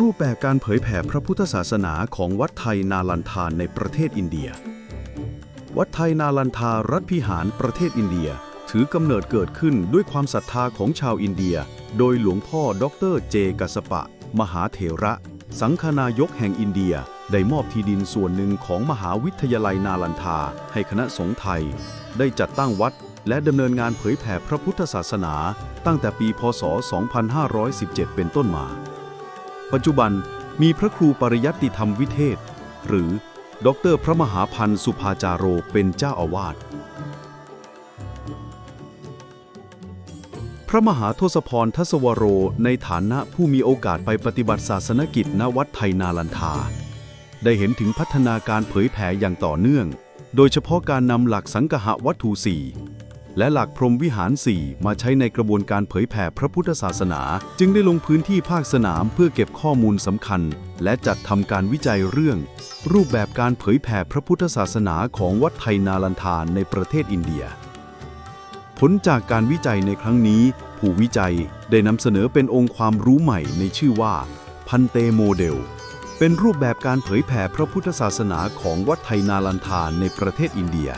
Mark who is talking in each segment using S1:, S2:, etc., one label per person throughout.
S1: รูปแบบการเผยแผ่พระพุทธศาสนาของวัดไทยนาลันทานในประเทศอินเดีย วัดไทยนาลันทารัฐพิหารประเทศอินเดีย ถือกำเนิดเกิดขึ้นด้วยความศรัทธาของชาวอินเดีย โดยหลวงพ่อดอกเตอรเจกัสปะ มหาเถระ สังฆนายกแห่งอินเดียได้มอบที่ดินส่วนหนึ่งของมหาวิทยาลัยนาลันทา ให้คณะสงฆ์ไทย ได้จัดตั้งวัดและดำเนินงานเผยแผ่พระพุทธศาสนา ตั้งแต่ปีพศ 2517 เป็นต้นมา ปัจจุบันมีพระครูปริยัติธรรมวิเทศ หรือดรพระมหาพันธ์สุภาจาโรเป็นเจ้าอาวาส พระมหาทศพรทศวโรในฐานะผู้มีโอกาสไปปฏิบัติศาสนกิจณวัดไทยนาลันทา ได้เห็นถึงพัฒนาการเผยแผ่อย่างต่อเนื่อง โดยเฉพาะการนำหลักสังคหวัตถุสี่ และหลักพรหมวิหารสี่มาใช้ในกระบวนการเผยแผ่พระพุทธศาสนา จึงได้ลงพื้นที่ภาคสนามเพื่อเก็บข้อมูลสำคัญ และจัดทำการวิจัยเรื่อง รูปแบบการเผยแผ่พระพุทธศาสนาของวัดไทยนาลันทานในประเทศอินเดีย ผลจากการวิจัยในครั้งนี้ ผู้วิจัยได้นำเสนอเป็นองค์ความรู้ใหม่ในชื่อว่า พันเตโมเดลเป็นรูปแบบการเผยแผ่พระพุทธศาสนาของวัดไทยนาลันทานในประเทศอินเดีย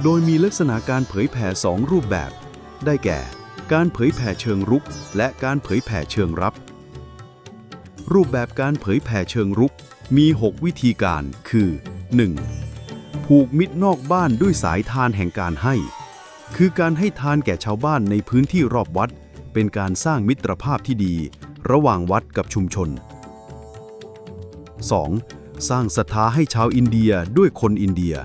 S1: โดยมีลักษณะการเผยแผ่สองรูปแบบ ได้แก่ การเผยแผ่เชิงรุก และการเผยแผ่เชิงรับ รูปแบบการเผยแผ่เชิงรุกมี 6 วิธีการคือ 1. ผูกมิตรนอกบ้านด้วยสายทานแห่งการให้ คือการให้ทานแก่ชาวบ้านในพื้นที่รอบวัด เป็นการสร้างมิตรภาพที่ดี ระหว่างวัดกับชุมชน 2. สร้างศรัทธาให้ชาวอินเดียด้วยคนอินเดีย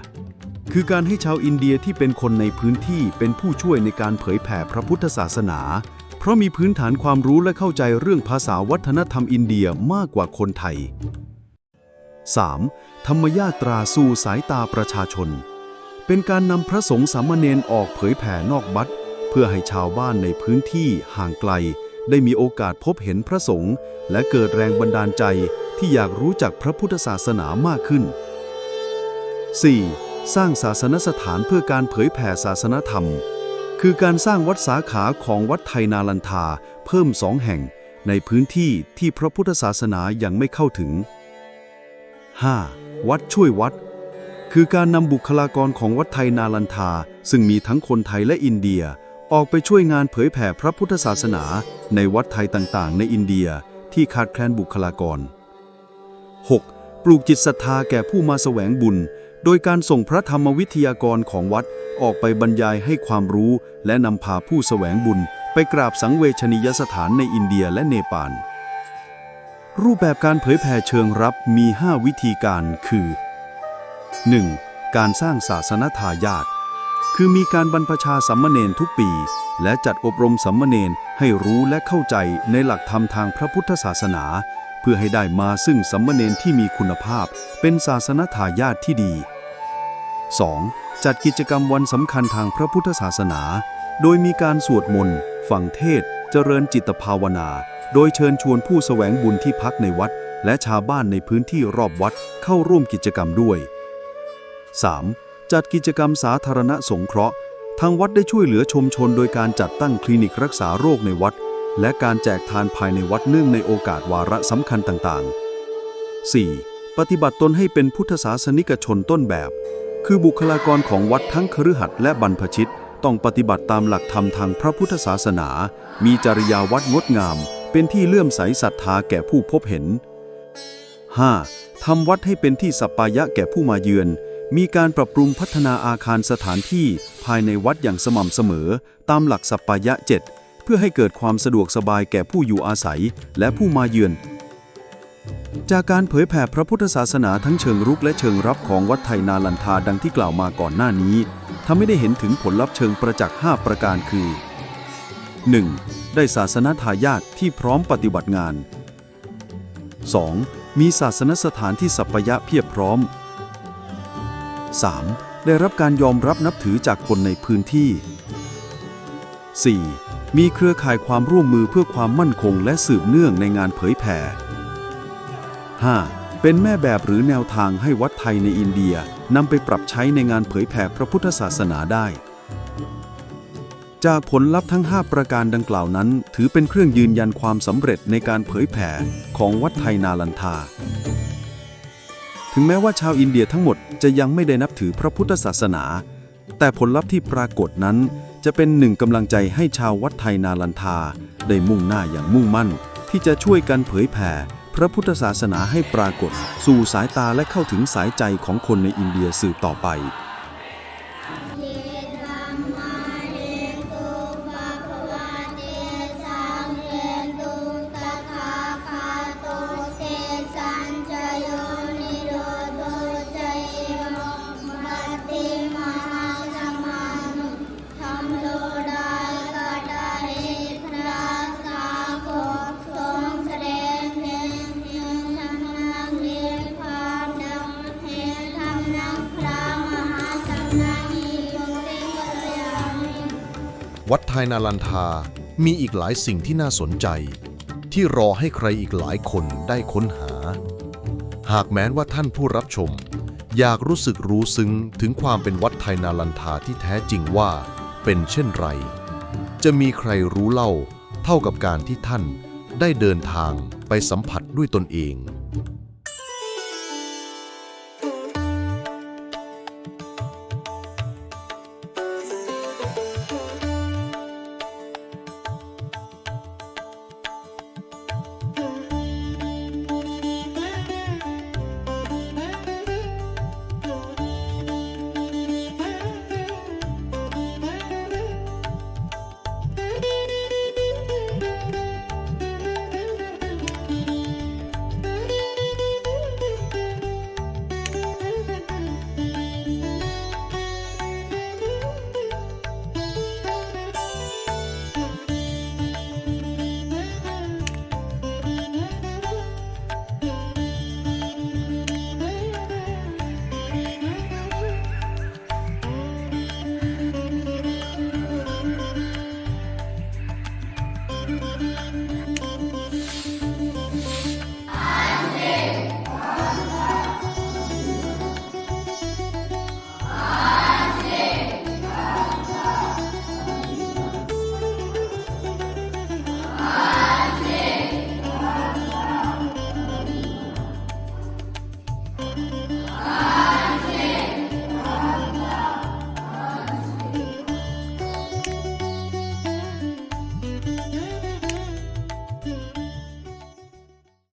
S1: คือการให้ชาวอินเดียที่เป็นคนในพื้นที่เป็นผู้ช่วยในการเผยแผ่พระพุทธศาสนา เพราะมีพื้นฐานความรู้และเข้าใจเรื่องภาษาวัฒนธรรมอินเดียมากกว่าคนไทย 3. ธรรมยาตราสู่สายตาประชาชน เป็นการนำพระสงฆ์สามเณรออกเผยแผ่นอกวัดเพื่อให้ชาวบ้านในพื้นที่ห่างไกล ได้มีโอกาสพบเห็นพระสงฆ์และเกิดแรงบันดาลใจที่อยากรู้จักพระพุทธศาสนามากขึ้น 4. สร้างศาสนสถานเพื่อการเผยแผ่ศาสนธรรม คือการสร้างวัดสาขาของวัดไทยนาลันทาเพิ่มสองแห่งในพื้นที่ที่พระพุทธศาสนายังไม่เข้าถึง 5. วัดช่วยวัด คือการนำบุคลากรของวัดไทยนาลันทา ซึ่งมีทั้งคนไทยและอินเดีย ออกไปช่วยงานเผยแผ่พระพุทธศาสนา ในวัดไทยต่างๆ ในอินเดียที่ขาดแคลนบุคลากร 6. ปลูกจิตศรัทธาแก่ผู้มาแสวงบุญ โดยการส่งพระธรรมวิทยากรของวัดออกไปบรรยายให้ความรู้ และนำพาผู้แสวงบุญ ไปกราบสังเวชนียสถานในอินเดียและเนปาล รูปแบบการเผยแผ่เชิงรับมี 5 วิธีการคือ 1. การสร้างศาสนทายาทคือมีการบรรพชาสัมมเนนทุกปี และจัดอบรมสัมมเนนให้รู้และเข้าใจในหลักธรรมทางพระพุทธศาสนา เพื่อให้ได้มาซึ่งสัมมเนนที่มีคุณภาพ เป็นศาสนทายาทที่ดี 2. จัดกิจกรรมวันสำคัญทางพระพุทธศาสนา โดยมีการสวดมนต์ ฟังเทศ เจริญจิตภาวนา โดยเชิญชวนผู้แสวงบุญที่พักในวัด และชาวบ้านในพื้นที่รอบวัดเข้าร่วมกิจกรรมด้วย 3. จัดกิจกรรมสาธารณสงเคราะห์ ทางวัดได้ช่วยเหลือชุมชนโดยการจัดตั้งคลินิกรักษาโรคในวัด และการแจกทานภายในวัดเนื่องในโอกาสวาระสำคัญต่างๆ 4. ปฏิบัติตนให้เป็นพุทธศาสนิกชนต้นแบบ คือบุคลากรของวัดทั้งคฤหัสถ์และบรรพชิต ต้องปฏิบัติตามหลักธรรมทางพระพุทธศาสนา มีจริยาวัดงดงาม เป็นที่เลื่อมใสศรัทธาแก่ผู้พบเห็น 5. ทำวัดให้เป็นที่สัปปายะแก่ผู้มาเยือน มีการปรับปรุงพัฒนาอาคารสถานที่ภายในวัดอย่างสม่ำเสมอ ตามหลักสัปปายะเจ็ดเพื่อให้เกิดความสะดวกสบายแก่ผู้อยู่อาศัย และผู้มาเยือน จากการเผยแผ่พระพุทธศาสนาทั้งเชิงรุกและเชิงรับของวัดไทยนาลันทาดังที่กล่าวมาก่อนหน้านี้ทำให้ได้เห็นถึงผลลัพธ์เชิงประจักษ์ 5 ประการคือ 1. ได้ศาสนาทายาทที่พร้อมปฏิบัติงาน 2. มีศาสนสถานที่สัปยะเพียบพร้อม 3. ได้รับการยอมรับนับถือจากคนในพื้นที่ 4. มีเครือข่ายความร่วมมือเพื่อความมั่นคงและสืบเนื่องในงานเผยแผ่ 5. เป็นแม่แบบหรือแนวทางให้วัดไทยในอินเดียนำไปปรับใช้ในงานเผยแผ่พระพุทธศาสนาได้ จากผลลัพธ์ทั้ง 5 ประการดังกล่าวนั้น ถือเป็นเครื่องยืนยันความสำเร็จในการเผยแผ่ของวัดไทยนาลันทา ถึงแม้ว่าชาวอินเดียทั้งหมดจะยังไม่ได้นับถือพระพุทธศาสนา แต่ผลลัพธ์ที่ปรากฏนั้นจะเป็นหนึ่งกำลังใจให้ชาววัดไทยนาลันทา ได้มุ่งหน้าอย่างมุ่งมั่น ที่จะช่วยกันเผยแผ่ พระพุทธศาสนาให้ปรากฏ สู่สายตาและเข้าถึงสายใจของคนในอินเดียสืบต่อไป
S2: วัดไทยนาลันทา มีอีกหลายสิ่งที่น่าสนใจ ที่รอให้ใครอีกหลายคนได้ค้นหา หากแม้นว่าท่านผู้รับชม อยากรู้สึกรู้ซึ้งถึงความเป็นวัดไทยนาลันทาที่แท้จริงว่าเป็นเช่นไร จะมีใครรู้เล่าเท่ากับการที่ท่านได้เดินทางไปสัมผัสด้วยตนเอง